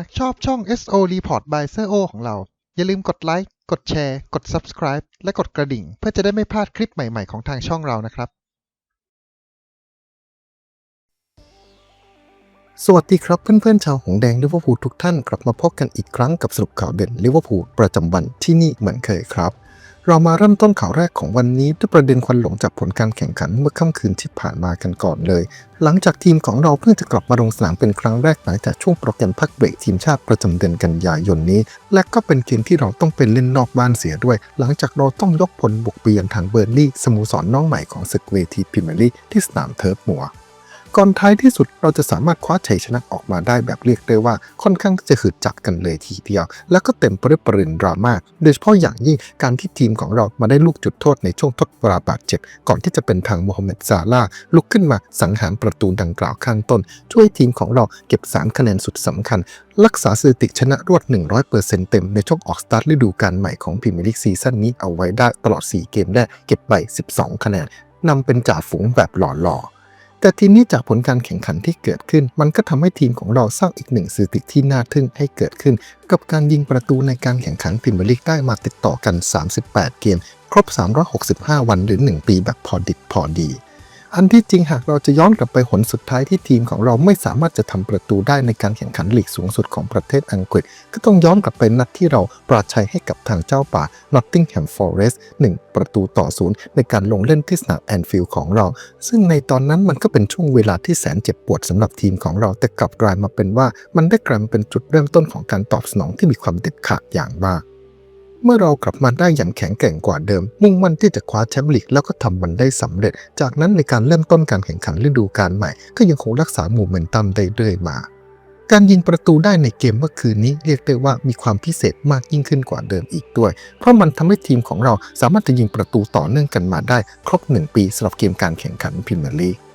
ากชอบช่อง SO Report by Sir O ของเรา อย่าลืมกดไลค์ กดแชร์ กด Subscribe และกดกระดิ่ง เพื่อจะได้ไม่พลาดคลิปใหม่ๆของทางช่องเรานะครับ สวัสดีครับเพื่อนๆชาวหงแดงลิเวอร์พูลทุกท่านกลับมาพบกันอีกครั้งกับสรุปข่าวเด่นลิเวอร์พูลประจำวันที่นี่เหมือนเคยครับ เรามาเริ่มต้นข่าวแรกของวันนี้ด้วยประเด็นควันหลงจากผลการแข่งขันเมื่อค่ำคืนที่ผ่านมากันก่อนเลย หลังจากทีมของเราเพิ่งจะกลับมาลงสนามเป็นครั้งแรกหลังจากช่วงโปรแกรมพักเบรกทีมชาติประจำเดือนกันยายนนี้ และก็เป็นเกมที่เราต้องเป็นเล่นนอกบ้านเสียด้วย หลังจากเราต้องยกพลบุกไปยังทางเบอร์นลี่สโมสรน้องใหม่ของศึกเวทีพรีเมียร์ลีกที่สนามเทิร์ฟมัว ก่อนท้ายที่สุดเราจะสามารถคว้าชัยชนะออกมาได้แบบเรียกได้ว่าค่อนข้างจะหืดจัดกันเลยทีเดียว แล้วก็เต็มไปด้วยประเด็นดราม่าโดยเฉพาะอย่างยิ่งการที่ทีมของเรามาได้ลูกจุดโทษในช่วงทดเวลาบาดเจ็บ ก่อนที่จะเป็นทางโมฮัมเหม็ดซาลาลุกขึ้นมาสังหารประตูดังกล่าวข้างต้น ช่วยทีมของเราเก็บ 3 คะแนนสุดสำคัญ รักษาสถิติชนะรวด 100%เต็มในช่วงออกสตาร์ทฤดูกาลใหม่ของพรีเมียร์ลีกซีซั่นนี้เอาไว้ได้ตลอด 4 เกมแรกเก็บไป 12 คะแนนนำเป็นจ่าฝูงแบบหล่อๆ แต่ทีนี้จากผลการแข่งขันที่เกิดขึ้น มันก็ทำให้ทีมของเราสร้างอีกหนึ่งสถิติที่น่าทึ่งให้เกิดขึ้น กับการยิงประตูในการแข่งขันพรีเมียร์ลีกได้มาติดต่อกัน 38 เกม ครบ 365 วันหรือ 1 ปีแบบพอดิบพอดี อันที่จริงหากเราจะย้อนกลับไปหนสุดท้ายที่ทีมของเราไม่สามารถจะทำประตูได้ในการแข่งขันลีกสูงสุดของประเทศอังกฤษ ก็ต้องย้อนกลับไปนัดที่เราปราชัยให้กับทางเจ้าป่า Nottingham Forest 1 ประตูต่อศูนย์ในการลงเล่นที่สนามแอนฟิลด์ของเรา ซึ่งในตอนนั้นมันก็เป็นช่วงเวลาที่แสนเจ็บปวดสำหรับทีมของเรา แต่กลับกลายมาเป็นว่ามันได้กลายเป็นจุดเริ่มต้นของการตอบสนองที่มีความเด็ดขาดอย่างมาก เมื่อเรากลับมาได้อย่างแข็งแกร่งกว่าเดิม มุ่งมั่นที่จะคว้าแชมป์ลีกแล้วก็ทำมันได้สำเร็จ จากนั้นในการเริ่มต้นการแข่งขันฤดูกาลใหม่ ก็ยังคงรักษาโมเมนตัมได้เรื่อยมา การยิงประตูได้ในเกมเมื่อคืนนี้เรียกได้ว่ามีความพิเศษมากยิ่งขึ้นกว่าเดิมอีกด้วย เพราะมันทำให้ทีมของเราสามารถจะยิงประตูต่อเนื่องกันมาได้ ครบ 1 ปีสำหรับเกมการแข่งขันพรีเมียร์ลีก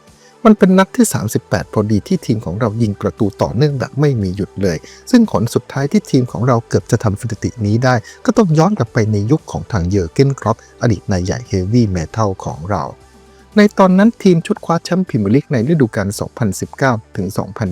มันเป็นนัดที่ 38 พอดีที่ทีมของเรายิงประตูต่อเนื่องแบบไม่มีหยุดเลย ซึ่งผลสุดท้ายที่ทีมของเราเกือบจะทำสถิตินี้ได้ ก็ต้องย้อนกลับไปในยุคของทางเยอร์เกนครอปอดีตนายใหญ่เฮฟวี่เมทัลของเรา ในตอนนั้นทีมชุดคว้าแชมป์พรีเมียร์ลีกในฤดูกาล 2019 ถึง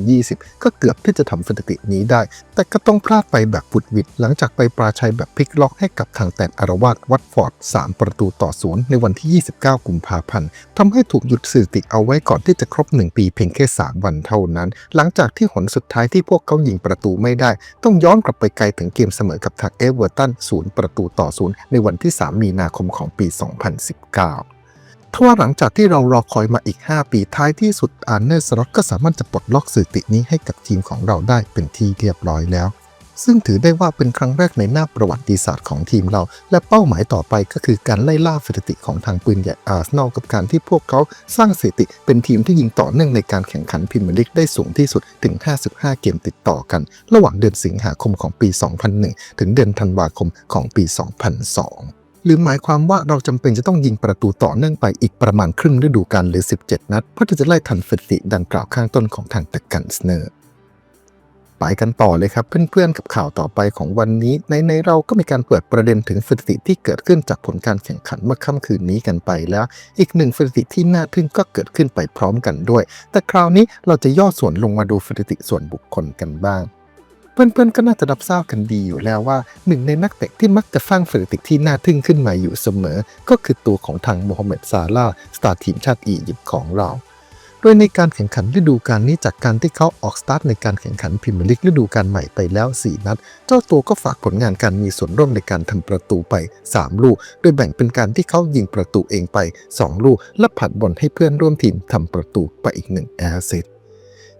2020 ก็เกือบที่จะทำสถิตินี้ได้ แต่ก็ต้องพลาดไปแบบบุดวิดหลังจากไปปราชัยแบบพลิกล็อกให้กับทางแตนอารวาสวัตฟอร์ด 3 ประตูต่อศูนย์ในวันที่ 29 กุมภาพันธ์ทำให้ถูกหยุดสถิติเอาไว้ก่อนที่จะครบ 1 ปีเพียงแค่ 3 วันเท่านั้น หลังจากที่หนสุดท้ายที่พวกเขายิงประตูไม่ได้ ต้องย้อนกลับไปไกลถึงเกมเสมอกับทางเอเวอร์ตัน 0 ประตูต่อศูนย์ในวันที่ 3 มีนาคมของปี 2019 ทว่าหลังจากที่เรารอคอยมาอีก 5 ปีท้ายที่สุดอาร์เนอร์สล็อตก็สามารถจะปลดล็อกสถิตินี้ให้กับทีมของเราได้เป็นที่เรียบร้อยแล้ว ซึ่งถือได้ว่าเป็นครั้งแรกในหน้าประวัติศาสตร์ของทีมเรา และเป้าหมายต่อไปก็คือการไล่ล่าสถิติของทางปืนใหญ่อาร์เซนอลกับการที่พวกเขาสร้างสถิติเป็นทีมที่ยิงต่อเนื่องในการแข่งขันพรีเมียร์ลีกได้สูงที่สุดถึง 55 เกมติดต่อกัน ระหว่างเดือนสิงหาคมของปี 2001 ถึงเดือนธันวาคมของปี 2002 หรือหมายความว่าเราจำเป็นจะต้องยิงประตูต่อเนื่องไปอีกประมาณครึ่งฤดูกาลหรือ 17 นัด เพื่อที่จะไล่ทันสถิติดังกล่าวข้างต้นของทางเดอะกันสเนอร์ไปกันต่อเลยครับเพื่อนๆกับข่าวต่อไปของวันนี้ ในในเราก็มีการเปิดประเด็นถึงสถิติที่เกิดขึ้นจากผลการแข่งขันเมื่อค่ำคืนนี้กันไปแล้ว อีกหนึ่งสถิติที่น่าทึ่งก็เกิดขึ้นไปพร้อมกันด้วย แต่คราวนี้เราจะย่อส่วนลงมาดูสถิติส่วนบุคคลกันบ้าง เพื่อนๆก็น่าจะรับทราบกันดีอยู่แล้วว่าหนึ่งในนักเตะที่มักจะสร้างสถิติที่น่าทึ่งขึ้นมาอยู่เสมอ ก็คือตัวของทางโมฮัมเหม็ดซาลาสตาร์ทีมชาติอียิปต์ของเรา โดยในการแข่งขันฤดูกาลนี้จากการที่เขาออกสตาร์ทในการแข่งขันพรีเมียร์ลีกฤดูกาลใหม่ไปแล้ว 4 นัด เจ้าตัวก็ฝากผลงานการมีส่วนร่วมในการทำประตูไป 3 ลูก โดยแบ่งเป็นการที่เขายิงประตูเองไป 2 ลูก และผัดบอลให้เพื่อนร่วมทีมทำประตูไปอีกหนึ่งแอสซิสต์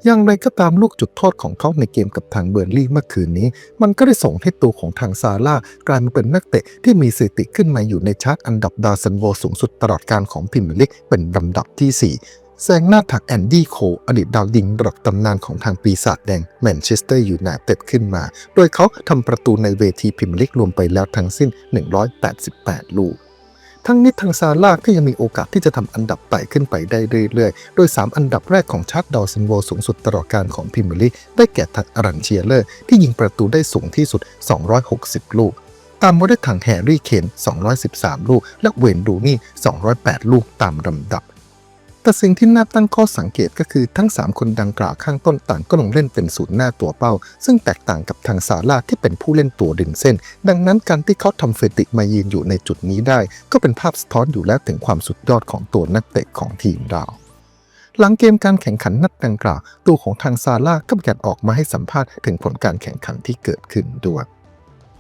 อย่างไรก็ตามลูกจุดโทษของเขาในเกมกับทางเบอร์ลี่เมื่อคืนนี้ มันก็ได้ส่งให้ตัวของทางซาร่ากลายมาเป็นนักเตะที่มีสถิติขึ้นมาอยู่ในชาร์ตอันดับดาวซันโวสูงสุดตลอดการของพรีเมียร์ลีกเป็นลำดับที่ 4แซงหน้าถักแอนดี้โคลอดีตดาวยิงระดับตำนานของทางปีศาจแดงแมนเชสเตอร์ยูไนเต็ดขึ้นมา โดยเขาทำประตูในเวทีพรีเมียร์ลีกรวมไปแล้วทั้งสิ้น 188 ลูก ทั้งนี้ทางซาร่าก็ยังมีโอกาสที่จะทำอันดับไต่ขึ้นไปได้เรื่อยๆ โดย 3 อันดับแรกของชาร์ตดาวซันโวสูงสุดตลอดการของพิมเมลีได้แก่ทางอารันเชียเลอร์ ที่ยิงประตูได้สูงที่สุด 260 ลูก ตามมาด้วยทางแฮร์รี่เคน 213 ลูก และเวนดูนี่ 208 ลูกตามลำดับ แต่สิ่งที่น่าตั้งข้อสังเกตก็คือทั้ง 3 คนดังกล่าวข้างต้นต่างก็ลงเล่นเป็นศูนย์หน้าตัวเป้า ซึ่งแตกต่างกับทางซาร่าที่เป็นผู้เล่นตัวดึงเส้น ดังนั้นการที่เขาทำเฟติกมายืนอยู่ในจุดนี้ได้ ก็เป็นภาพสะท้อนอยู่แล้วถึงความสุดยอดของตัวนักเตะของทีมเราหลังเกมการแข่งขันนัดดังกล่าว ตัวของทางซาร่าก็มีการออกมาให้สัมภาษณ์ถึงผลการแข่งขันที่เกิดขึ้นด้วย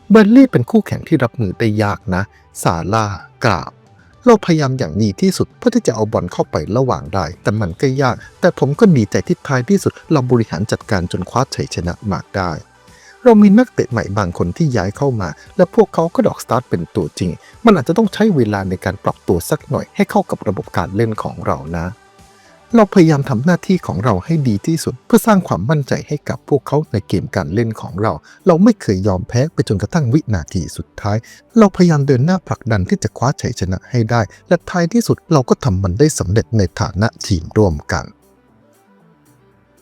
เบอร์ลี่เป็นคู่แข่งที่รับมือได้ยากนะ ซาร่ากล่าว เราพยายามอย่างดีที่สุดเพื่อที่จะเอาบอลเข้าไประหว่างได้ แต่มันก็ยาก แต่ผมก็ดีใจที่ท้ายที่สุด เราบริหารจัดการจนคว้าชัยชนะมาได้ เรามีนักเตะใหม่บางคนที่ย้ายเข้ามา และพวกเขาก็ดอกสตาร์ทเป็นตัวจริง มันอาจจะต้องใช้เวลาในการปรับตัวสักหน่อยให้เข้ากับระบบการเล่นของเรานะ เราพยายามทำหน้าที่ของเราให้ดีที่สุด เพื่อสร้างความมั่นใจให้กับพวกเขาในเกมการเล่นของเรา เราไม่เคยยอมแพ้ไปจนกระทั่งวินาทีสุดท้าย เราพยายามเดินหน้าผลักดันที่จะคว้าชัยชนะให้ได้ และท้ายที่สุดเราก็ทำมันได้สำเร็จในฐานะทีมร่วมกัน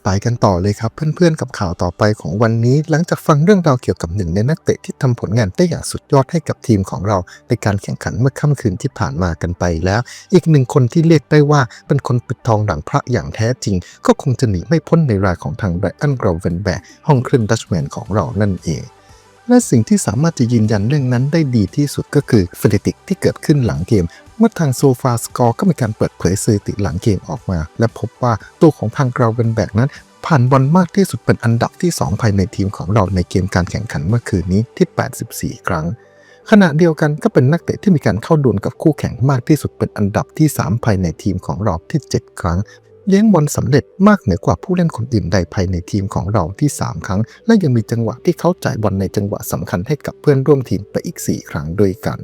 ไปกันต่อเลยครับ เพื่อนๆกับข่าวต่อไปของวันนี้ หลังจากฟังเรื่องราวเกี่ยวกับหนึ่งในนักเตะที่ทำผลงานได้อย่างสุดยอดให้กับทีมของเรา ในการแข่งขันเมื่อค่ำคืนที่ผ่านมากันไปแล้ว อีกหนึ่งคนที่เรียกได้ว่าเป็นคนปิดทองหลังพระอย่างแท้จริง ก็คงจะหนีไม่พ้นในรายของทางไบรอันกรอเวนแบกห้องเครื่องดัชแมนของเรานั่นเอง และสิ่งที่สามารถจะยืนยันเรื่องนั้นได้ดีที่สุดก็คือสถิติที่เกิดขึ้นหลังเกม เมื่อทางโซฟาสกอร์ก็มีการเปิดเผยสถิติหลังเกมออกมา และพบว่าตัวของทางกราวเวนแบกนั้นผ่านบอลมากที่สุดเป็นอันดับที่ 2 ภายในทีมของเราในเกมการแข่งขันเมื่อคืนนี้ที่ 84 ครั้ง ขณะเดียวกันก็เป็นนักเตะที่มีการเข้าดวลกับคู่แข่งมากที่สุดเป็นอันดับที่ 3 ภายในทีมของเราที่ 7 ครั้ง เลี้ยงบอลสำเร็จมากเหนือกว่าผู้เล่นคนอื่นใดภายในทีมของเราที่ 3 ครั้ง และยังมีจังหวะที่เขาจ่ายบอลในจังหวะสำคัญให้กับเพื่อนร่วมทีมไปอีก 4 ครั้งด้วยกัน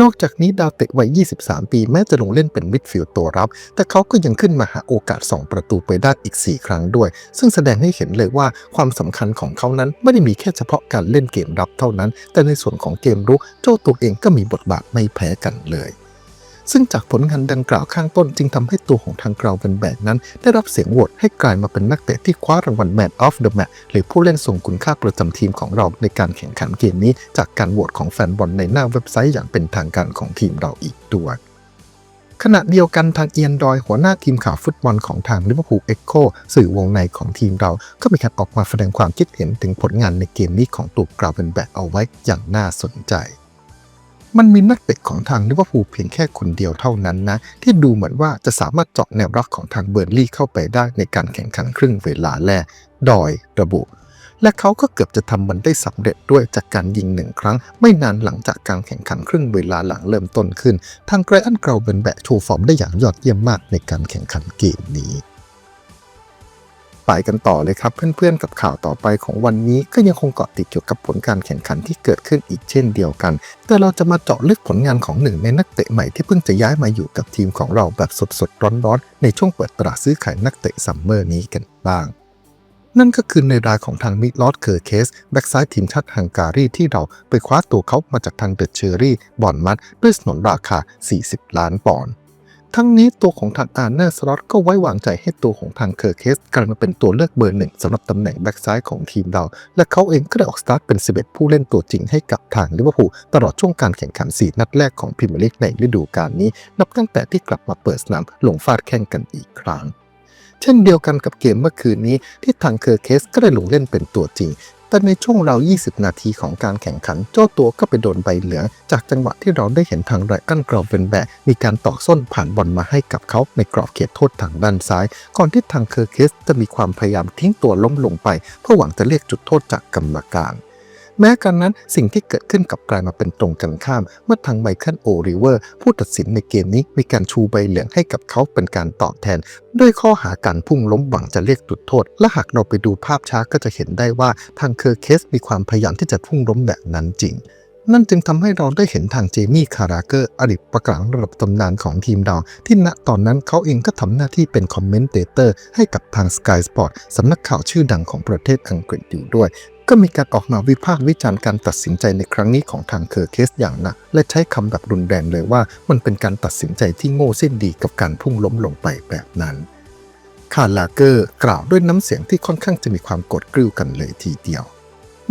นอกจากนี้ดาวเตะวัย 23 ปีแม้จะลงเล่นเป็นมิดฟิลด์ตัวรับ แต่เขาก็ยังขึ้นมาหาโอกาส 2 ประตูไปได้อีก 4 ครั้งด้วย ซึ่งแสดงให้เห็นเลยว่าความสำคัญของเขานั้นไม่ได้มีแค่เฉพาะการเล่นเกมรับเท่านั้น แต่ในส่วนของเกมรุกเจ้าตัวเองก็มีบทบาทไม่แพ้กันเลย ซึ่งจากผลงานดังกล่าวข้างต้นจึงทำให้ตัวของทางกราวเป็นแบกนั้น ได้รับเสียงโหวตให้กลายมาเป็นนักเตะที่คว้ารางวัล Man of the Match หรือผู้เล่นทรงคุณค่าประจำทีมของเราในการแข่งขันเกมนี้จากการโหวตของแฟนบอลในหน้าเว็บไซต์อย่างเป็นทางการของทีมเราอีกด้วยขณะเดียวกันทางเอียนดอยหัวหน้าทีมข่าวฟุตบอลของทางลิเวอร์พูลเอ็กโคสื่อวงในของทีมเรา ก็มีการออกมาแสดงความคิดเห็นถึงผลงานในเกมนี้ของตัวกราวเป็นแบกเอาไว้อย่างน่าสนใจ มันมีนักเตะของทางลิเวอร์พูลเพียงแค่คนเดียวเท่านั้นนะ ที่ดูเหมือนว่าจะสามารถเจาะแนวรับของทางเบอร์ลี่เข้าไปได้ในการแข่งขันครึ่งเวลาแรกดอยระบุ และเขาก็เกือบจะทำมันได้สำเร็จด้วยจากการยิงหนึ่งครั้ง ไม่นานหลังจากการแข่งขันครึ่งเวลาหลังเริ่มต้นขึ้น ทางไกรอันเกราเบนแบกโชว์ฟอร์มได้อย่างยอดเยี่ยมมากในการแข่งขันเกมนี้ ไปกันต่อเลยครับ เพื่อนๆกับข่าวต่อไปของวันนี้ก็ยังคงเกาะติดเกี่ยวกับผลการแข่งขันที่เกิดขึ้นอีกเช่นเดียวกัน แต่เราจะมาเจาะลึกผลงานของหนึ่งในนักเตะใหม่ที่เพิ่งจะย้ายมาอยู่กับทีมของเราแบบสดๆร้อนๆในช่วงเปิดตลาดซื้อขายนักเตะซัมเมอร์นี้กันบ้างนั่นก็คือในรายของทางมิลอดเคอร์เคส แบ็กซ้ายทีมชาติฮังการีที่เราไปคว้าตัวเขามาจากทางเดอะเชอรี่บอนมัดด้วยสนนราคา 40 ล้านปอนด์ ทั้งนี้ตัวของทางอาร์เนอร์สล็อตก็ไว้วางใจให้ตัวของทางเคอร์เคสกลายมาเป็นตัวเลือกเบอร์หนึ่งสำหรับตำแหน่งแบ็กซ้ายของทีมเรา และเขาเองก็ได้ออกสตาร์ทเป็น 11 ผู้เล่นตัวจริงให้กับทางลิเวอร์พูลตลอดช่วงการแข่งขัน 4 นัดแรกของพรีเมียร์ลีกในฤดูกาลนี้ นับตั้งแต่ที่กลับมาเปิดสนามลงฟาดแข่งกันอีกครั้งเช่นเดียวกันกับเกมเมื่อคืนนี้ที่ทางเคอร์เคสก็ได้ลงเล่นเป็นตัวจริง แต่ในช่วงราว 20 นาทีของการแข่งขัน เจ้าตัวก็ไปโดนใบเหลือง จากจังหวะที่เราได้เห็นทางไรอันกรอบเวนแบกมีการตอกส้นผ่านบอลมาให้กับเขาในกรอบเขตโทษทางด้านซ้าย ก่อนที่ทางเคอร์เคสจะมีความพยายามทิ้งตัวล้มลงไป เพื่อหวังจะเรียกจุดโทษจากกรรมการ แม้กันนั้นสิ่งที่เกิดขึ้นกับกลายมาเป็นตรงกันข้าม เมื่อทางไมเคิลโอริเวอร์ ผู้ตัดสินในเกมนี้มีการชูใบเหลืองให้กับเขาเป็นการตอบแทน ด้วยข้อหาการพุ่งล้มหวังจะเรียกจุดโทษ และหากเราไปดูภาพช้าก็จะเห็นได้ว่าทางเคอร์เคสมีความพยายามที่จะพุ่งล้มแบบนั้นจริงนั่นจึงทำให้เราได้เห็นทางเจมี่คาราเกอร์อดีตประกลางระดับตำนานของทีมเราที่ณตอนนั้นเขาเองก็ทำหน้าที่เป็นคอมเมนเตเตอร์ให้กับทาง Sky Sport สำนักข่าวชื่อดังของประเทศอังกฤษอยู่ด้วย ก็มีการออกมาวิพากษ์วิจารณ์การตัดสินใจในครั้งนี้ของทางเคอร์เคสอย่างหนักและใช้คำแบบรุนแรงเลยว่า มันเป็นการตัดสินใจที่โง่สิ้นดีกับการพุ่งล้มลงไปแบบนั้นคาร์ลาเกอร์กล่าวด้วยน้ำเสียงที่ค่อนข้างจะมีความกดกริ้วกันเลยทีเดียว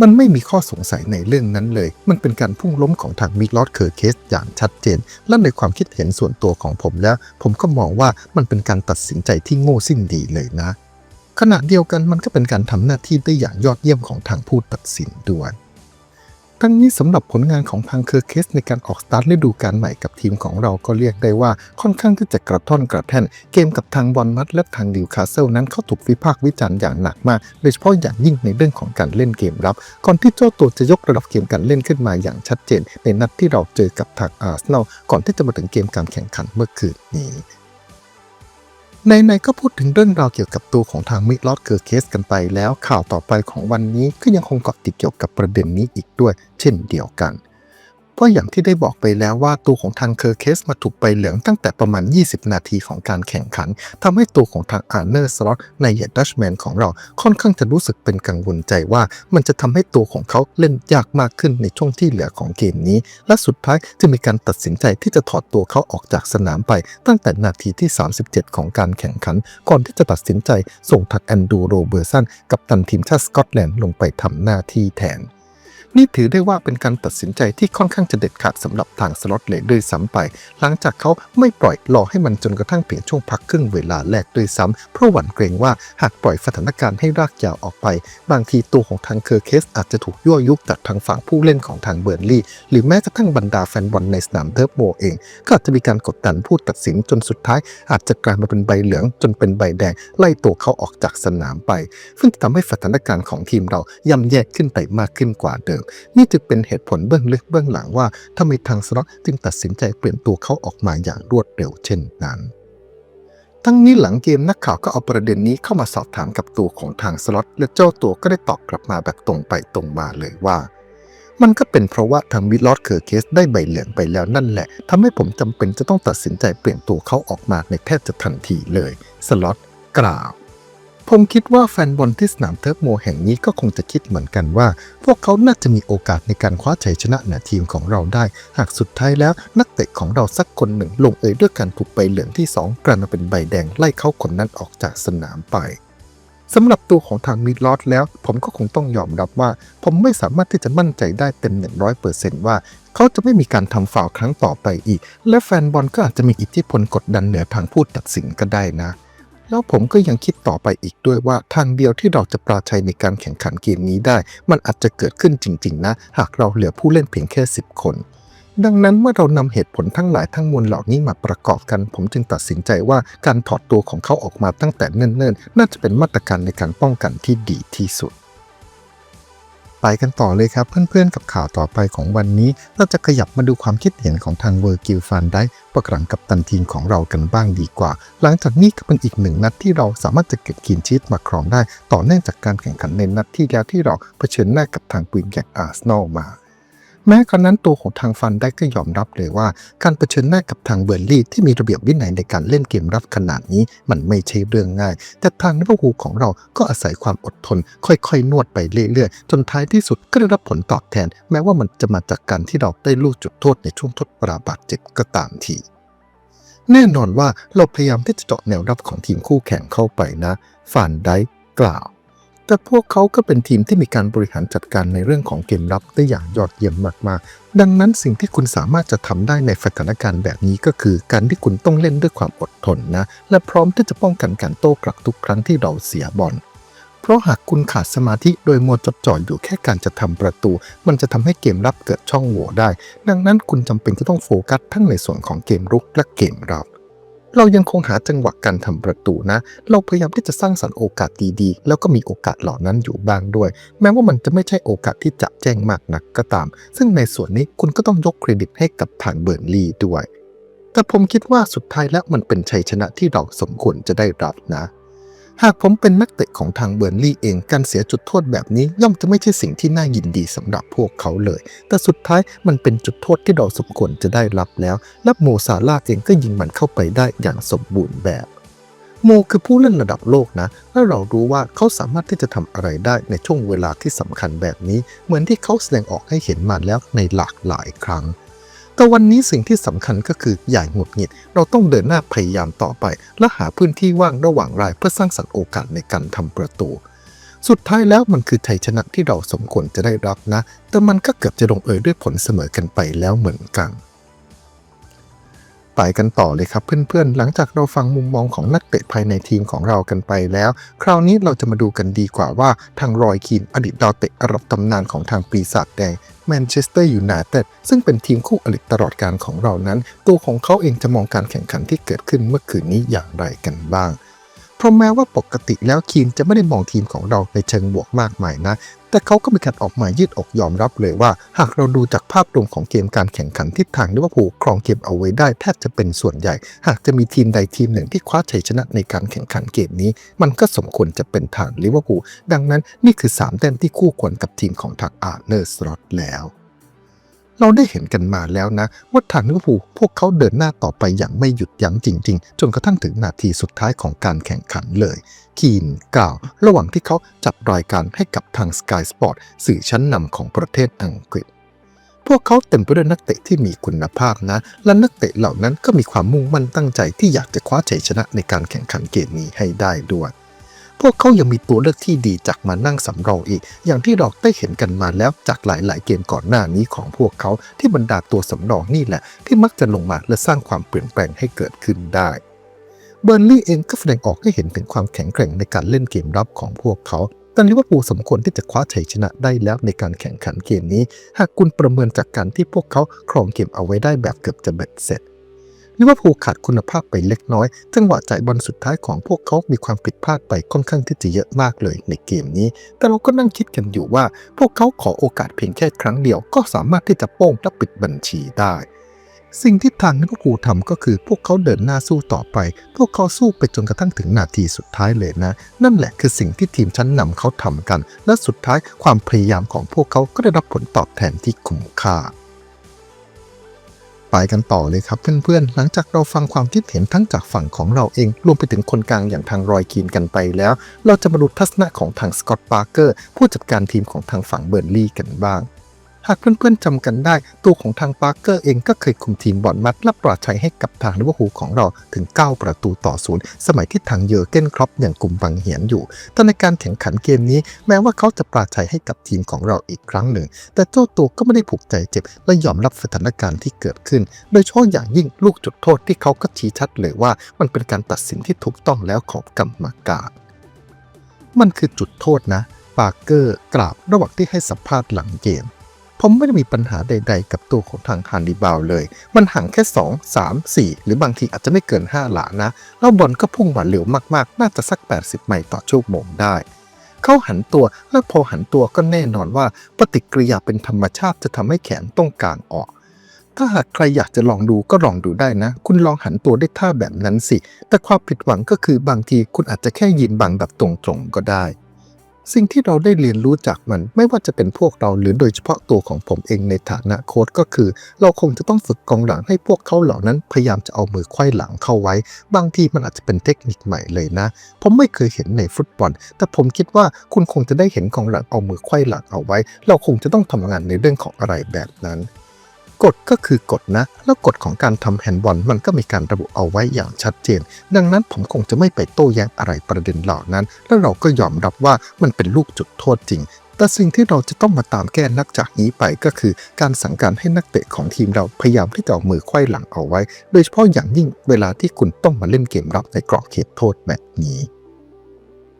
มันไม่มีข้อสงสัยในเรื่องนั้นเลย มันเป็นการพุ่งล้มของทางมิกลอดเคอร์เคสอย่างชัดเจน และในความคิดเห็นส่วนตัวของผมแล้ว ผมก็มองว่ามันเป็นการตัดสินใจที่โง่สิ้นดีเลยนะ ขณะเดียวกันมันก็เป็นการทำหน้าที่ได้อย่างยอดเยี่ยมของทางผู้ตัดสินด้วย ทั้งนี้สำหรับผลงานของพังเคอร์เคสในการออกสตาร์ทฤดูกาลใหม่กับทีมของเราก็เรียกได้ว่าค่อนข้างที่จะกระท่อนกระแท่น เกมกับทางบอลมัดและทางดิวคาสเซิลนั้นเขาถูกวิพากษ์วิจารณ์อย่างหนักมาก โดยเฉพาะอย่างยิ่งในเรื่องของการเล่นเกมรับ ก่อนที่เจ้าตัวจะยกระดับเกมการเล่นขึ้นมาอย่างชัดเจน ในนัดที่เราเจอกับทางอาร์เซนอลก่อนที่จะมาถึงเกมการแข่งขันเมื่อคืนนี้ ในๆก็พูดถึงเรื่องราวเกี่ยวกับตัวของทางมิลอดเกอร์เคสกันไปแล้วข่าวต่อไปของวันนี้ก็ยังคงเกาะติดเกี่ยวกับประเด็นนี้อีกด้วย เช่นเดียวกัน เพราะอย่างที่ได้บอกไปแล้วว่าตัวของทางเคอร์เคสมาถูกใบเหลืองตั้งแต่ประมาณ 20 นาทีของการแข่งขันทำให้ตัวของทางอาร์เนอร์สล็อตในเยดัชแมนของเราค่อนข้างจะรู้สึกเป็นกังวลใจว่า มันจะทำให้ตัวของเขาเล่นยากมากขึ้นในช่วงที่เหลือของเกมนี้ และสุดท้ายจะมีการตัดสินใจที่จะถอดตัวเขาออกจากสนามไป ตั้งแต่นาทีที่ 37 ของการแข่งขัน ก่อนที่จะตัดสินใจส่งทักแอนดูโรเบอร์สันกับตันทีมชาติสกอตแลนด์ลงไปทำหน้าที่แทน นี่ถือได้ว่าเป็นการตัดสินใจที่ค่อนข้างจะเด็ดขาดสำหรับทางสล็อตเลยด้วยซ้ำไป หลังจากเขาไม่ปล่อยรอให้มันจนกระทั่งเพียงช่วงพักครึ่งเวลาแรกด้วยซ้ำเพราะหวั่นเกรงว่าหากปล่อยสถานการณ์ให้รากยาวออกไป บางทีตัวของทางเคอร์เคสอาจจะถูกยั่วยุจากทางฝั่งผู้เล่นของทางเบิร์นลี่ หรือแม้กระทั่งบรรดาแฟนบอลในสนามเทิร์ฟโมเอง ก็อาจจะมีการกดดันผู้ตัดสินจนสุดท้าย อาจจะกลายมาเป็นใบเหลืองจนเป็นใบแดง ไล่ตัวเขาออกจากสนามไป ซึ่งจะทำให้สถานการณ์ของทีมเราย่ำแย่ขึ้นไปมากขึ้นกว่าเดิมนี่จึงเป็นเหตุผลเบื้องลึกเบื้องหลังว่าทำไมทางสล็อตจึงตัดสินใจเปลี่ยนตัวเขาออกมาอย่างรวดเร็วเช่นนั้น ทั้งนี้หลังเกมนักข่าวก็เอาประเด็นนี้เข้ามาสอบถามกับตัวของทางสล็อตและเจ้าตัวก็ได้ตอบกลับมาแบบตรงไปตรงมาเลยว่ามันก็เป็นเพราะว่าทางมิลอดเคอร์เคสได้ใบเหลืองไปแล้วนั่นแหละทำให้ผมจำเป็นจะต้องตัดสินใจเปลี่ยนตัวเขาออกมาในแทบจะทันทีเลย สล็อตกล่าว ผมคิดว่าแฟนบอลที่สนามเทิร์ฟโมแห่งนี้ก็คงจะคิดเหมือนกันว่า พวกเขาน่าจะมีโอกาสในการคว้าชัยชนะเหนือทีมของเราได้ หากสุดท้ายแล้วนักเตะของเราสักคนหนึ่งลงเอยด้วยการถูกใบเหลืองที่ 2กลายมาเป็นใบแดงไล่เขาคนนั้นออกจากสนามไปสำหรับตัวของทางมิดลอดแล้ว ผมก็คงต้องยอมรับว่า ผมไม่สามารถที่จะมั่นใจได้เต็ม 100%ว่า เขาจะไม่มีการทำฟาวครั้งต่อไปอีก และแฟนบอลก็อาจจะมีอิทธิพลกดดันเหนือทางผู้ตัดสินก็ได้นะ แล้วผมก็ยังคิดต่อไปอีกด้วยว่าทางเดียวที่เราจะปราชัยในการแข่งขันเกมนี้ได้ มันอาจจะเกิดขึ้นจริง ๆ นะ หากเราเหลือผู้เล่นเพียงแค่ 10 คน ดังนั้นเมื่อเรานำเหตุผลทั้งหลายทั้งมวลเหล่านี้มาประกอบกัน ผมจึงตัดสินใจว่าการถอดตัวของเขาออกมาตั้งแต่เนิ่นๆ น่าจะเป็นมาตรการในการป้องกันที่ดีที่สุด ไปกันต่อเลยครับเพื่อนๆกับข่าวต่อไปของวันนี้ เราจะขยับมาดูความคิดเห็นของทางเวอร์กิลฟันได้ประกรังกับตันทีมของเรากันบ้างดีกว่า หลังจากนี้ก็เป็นอีกหนึ่งนัดที่เราสามารถจะเก็บคีนชีตมาครองได้ ต่อเนื่องจากการแข่งขันในนัดที่แล้วที่เราเผชิญหน้ากับทางปืนแกกอาร์เซนอลมา แม้กระนั้นตัวของทางฟันได้ก็ยอมรับเลยว่า การเผชิญหน้ากับทางเบอร์ลี่ที่มีระเบียบวินัยในการเล่นเกมรับขนาดนี้มันไม่ใช่เรื่องง่าย แต่ทางลิเวอร์พูลของเราก็อาศัยความอดทน ค่อยๆ นวดไปเรื่อยๆ จนท้ายที่สุดก็ได้รับผลตอบแทน แม้ว่ามันจะมาจากการที่เราได้ลูกจุดโทษในช่วงทดเวลาบาดเจ็บก็ตามทีแน่นอนว่าเราพยายามที่จะเจาะแนวรับของทีมคู่แข่งเข้าไปนะฟานได้กล่าว แต่พวกเขาก็เป็นทีมที่มีการบริหารจัดการในเรื่องของเกมรับได้อย่างยอดเยี่ยมมากๆ ดังนั้นสิ่งที่คุณสามารถจะทำได้ในสถานการณ์แบบนี้ก็คือ การที่คุณต้องเล่นด้วยความอดทนนะ และพร้อมที่จะป้องกันการโต้กลับทุกครั้งที่เราเสียบอลเพราะหากคุณขาดสมาธิโดยมัวจดจ่ออยู่แค่การจะทำประตู มันจะทำให้เกมรับเกิดช่องโหว่ได้ ดังนั้นคุณจำเป็นจะต้องโฟกัสทั้งในส่วนของเกมรุกและเกมรับ เรายังคงหาจังหวะการทำประตูนะ เราพยายามที่จะสร้างสรรค์โอกาสดีๆ แล้วก็มีโอกาสเหล่านั้นอยู่บ้างด้วย แม้ว่ามันจะไม่ใช่โอกาสที่จะแจ้งมากนักก็ตาม ซึ่งในส่วนนี้คุณก็ต้องยกเครดิตให้กับทางเบิร์นลีย์ด้วย แต่ผมคิดว่าสุดท้ายแล้วมันเป็นชัยชนะที่เราสมควรจะได้รับนะ หากผมเป็นนักเตะของทางเบิร์นลี่เองการเสียจุดโทษแบบนี้ย่อมจะไม่ใช่สิ่งที่น่ายินดีสำหรับพวกเขาเลย แต่สุดท้ายมันเป็นจุดโทษที่เราสมควรจะได้รับแล้ว และโมซาลาเองก็ยิงมันเข้าไปได้อย่างสมบูรณ์แบบโมคือผู้เล่นระดับโลกนะ และเรารู้ว่าเขาสามารถที่จะทำอะไรได้ในช่วงเวลาที่สำคัญแบบนี้ เหมือนที่เขาแสดงออกให้เห็นมาแล้วในหลากหลายครั้ง แต่วันนี้สิ่งที่สำคัญก็คืออย่าหงุดหงิด เราต้องเดินหน้าพยายามต่อไป และหาพื้นที่ว่างระหว่างรายเพื่อสร้างสรรค์โอกาสในการทำประตู สุดท้ายแล้วมันคือชัยชนะที่เราสมควรจะได้รับนะ แต่มันก็เกือบจะลงเอยด้วยผลเสมอกันไปแล้วเหมือนกัน ไปกันต่อเลยครับเพื่อนๆ หลังจากเราฟังมุมมองของนักเตะภายในทีมของเรากันไปแล้ว คราวนี้เราจะมาดูกันดีกว่าว่าทางรอยคีนอดีตดาวเตะระดับตำนานของทางปีศาจแดงแมนเชสเตอร์ยูไนเต็ดซึ่งเป็นทีมคู่อริตลอดการของเรานั้น ตัวของเขาเองจะมองการแข่งขันที่เกิดขึ้นเมื่อคืนนี้อย่างไรกันบ้าง เพราะแม้ว่าปกติแล้วคีนจะไม่ได้มองทีมของเราในเชิงบวกมากมายนะ แต่เขาก็มีการออกมายืดอกยอมรับเลยว่า หากเราดูจากภาพรวมของเกมการแข่งขันทิศทางลิเวอร์พูลครองเกมเอาไว้ได้แทบจะเป็นส่วนใหญ่ หากจะมีทีมใดทีมหนึ่งที่คว้าชัยชนะในการแข่งขันเกมนี้ มันก็สมควรจะเป็นทางลิเวอร์พูลดังนั้นนี่คือ3แต้มที่คู่ควรกับทีมของทางอาร์เนอร์สล็อตแล้ว เราได้เห็นกันมาแล้วนะ ว่าทางลิเวอร์พูลพวกเขาเดินหน้าต่อไปอย่างไม่หยุดยั้งจริง ๆ จนกระทั่งถึงนาทีสุดท้ายของการแข่งขันเลย คีนกล่าว ระหว่างที่เขาจัดรายการให้กับทาง Sky Sport สื่อชั้นนำของประเทศอังกฤษ พวกเขาเต็มไปด้วยนักเตะที่มีคุณภาพนะ และนักเตะเหล่านั้นก็มีความมุ่งมั่นตั้งใจที่อยากจะคว้าชัยชนะในการแข่งขันเกมนี้ให้ได้ด้วย พวกเขายังมีตัวเลือกที่ดีจากมานั่งสำรองอีก อย่างที่เราได้เห็นกันมาแล้วจากหลาย ๆ เกมก่อนหน้านี้ของพวกเขาที่บรรดาตัวสำรองนี่แหละ ที่มักจะลงมาและสร้างความเปลี่ยนแปลงให้เกิดขึ้นได้เบอร์ลี่เองก็แสดงออกให้เห็นถึงความแข็งแกร่งในการเล่นเกมรับของพวกเขาแต่ลิเวอร์พูลสมควรที่จะคว้าชัยชนะได้แล้วในการแข่งขันเกมนี้ หากคุณประเมินจากการที่พวกเขาครองเกมเอาไว้ได้แบบเกือบจะเบ็ดเสร็จ ลิเวอร์พูลขาดคุณภาพไปเล็กน้อย จังหวะจ่ายบอลสุดท้ายของพวกเขา มีความผิดพลาดไปค่อนข้างที่จะเยอะมากเลยในเกมนี้ แต่เราก็นั่งคิดกันอยู่ว่า พวกเขาขอโอกาสเพียงแค่ครั้งเดียว ก็สามารถที่จะโป้งและปิดบัญชีได้ สิ่งที่ทางลิเวอร์พูลทำก็คือพวกเขาเดินหน้าสู้ต่อไป พวกเขาสู้ไปจนกระทั่งถึงนาทีสุดท้ายเลยนะ นั่นแหละคือสิ่งที่ทีมชั้นนำเขาทำกัน และสุดท้ายความพยายามของพวกเขาก็ได้รับผลตอบแทนที่คุ้มค่า ไปกันต่อเลยครับเพื่อนๆ หลังจากเราฟังความคิดเห็นทั้งจากฝั่งของเราเอง รวมไปถึงคนกลางอย่างทางรอยคีนกันไปแล้ว เราจะมาดูทัศนะของทางสกอตต์ปาร์เกอร์ผู้จัดการทีมของทางฝั่งเบอร์ลี่กันบ้าง หากเพื่อนๆจำกันได้ ตัวของทางปาร์เกอร์เองก็เคยคุมทีมบอลมัดและปราชัยให้กับทางลิเวอร์พูลของเราถึง 9 ประตูต่อศูนย์สมัยที่ทางเยอร์เกนครอปอย่างกลุ่มบังเหียนอยู่แต่ในการแข่งขันเกมนี้ แม้ว่าเขาจะปราชัยให้กับทีมของเราอีกครั้งหนึ่ง แต่เจ้าตัวก็ไม่ได้ผูกใจเจ็บ และยอมรับสถานการณ์ที่เกิดขึ้น โดยเฉพาะอย่างยิ่งลูกจุดโทษที่เขาก็ชี้ชัดเลยว่า มันเป็นการตัดสินที่ถูกต้องแล้วของกรรมการมันคือจุดโทษนะปาร์เกอร์กล่าวระหว่างที่ให้สัมภาษณ์หลังเกม ผมไม่ได้มีปัญหาใด ๆ กับตัวของทางฮันดิบาลเลย มันห่างแค่ 2 3 4 หรือบางทีอาจจะไม่เกิน 5 หลานะ แล้วบอลก็พุ่งมาเร็วมากๆ น่าจะสัก 80 ไมล์ต่อชั่วโมงได้เขาหันตัวและพอหันตัวก็แน่นอนว่าปฏิกิริยาเป็นธรรมชาติจะทำให้แขนต้องกางออก ถ้าหากใครอยากจะลองดูก็ลองดูได้นะ คุณลองหันตัวได้ท่าแบบนั้นสิ แต่ความผิดหวังก็คือบางทีคุณอาจจะแค่ยืนบังแบบตรงๆก็ได้ สิ่งที่เราได้เรียนรู้จากมันไม่ว่าจะเป็นพวกเราหรือโดยเฉพาะตัวของผมเองในฐานะโค้ชก็คือ เราคงจะต้องฝึกกองหลังให้พวกเขาเหล่านั้นพยายามจะเอามือไขว้หลังเข้าไว้ บางทีมันอาจจะเป็นเทคนิคใหม่เลยนะ ผมไม่เคยเห็นในฟุตบอล แต่ผมคิดว่าคุณคงจะได้เห็นกองหลังเอามือไขว้หลังเอาไว้ เราคงจะต้องทำงานในเรื่องของอะไรแบบนั้น กฎก็คือกฎนะ แล้วกฎของการทำแฮนด์บอลมันก็มีการระบุเอาไว้อย่างชัดเจน ดังนั้นผมคงจะไม่ไปโต้แย้งอะไรประเด็นเหล่านั้น แล้วเราก็ยอมรับว่ามันเป็นลูกจุดโทษจริง แต่สิ่งที่เราจะต้องมาตามแก้นักจากนี้ไปก็คือ การสั่งการให้นักเตะของทีมเราพยายามที่จะเอามือไขว้หลังเอาไว้ โดยเฉพาะอย่างยิ่งเวลาที่คุณต้องมาเล่นเกมรับในกรอบเขตโทษแบบนี้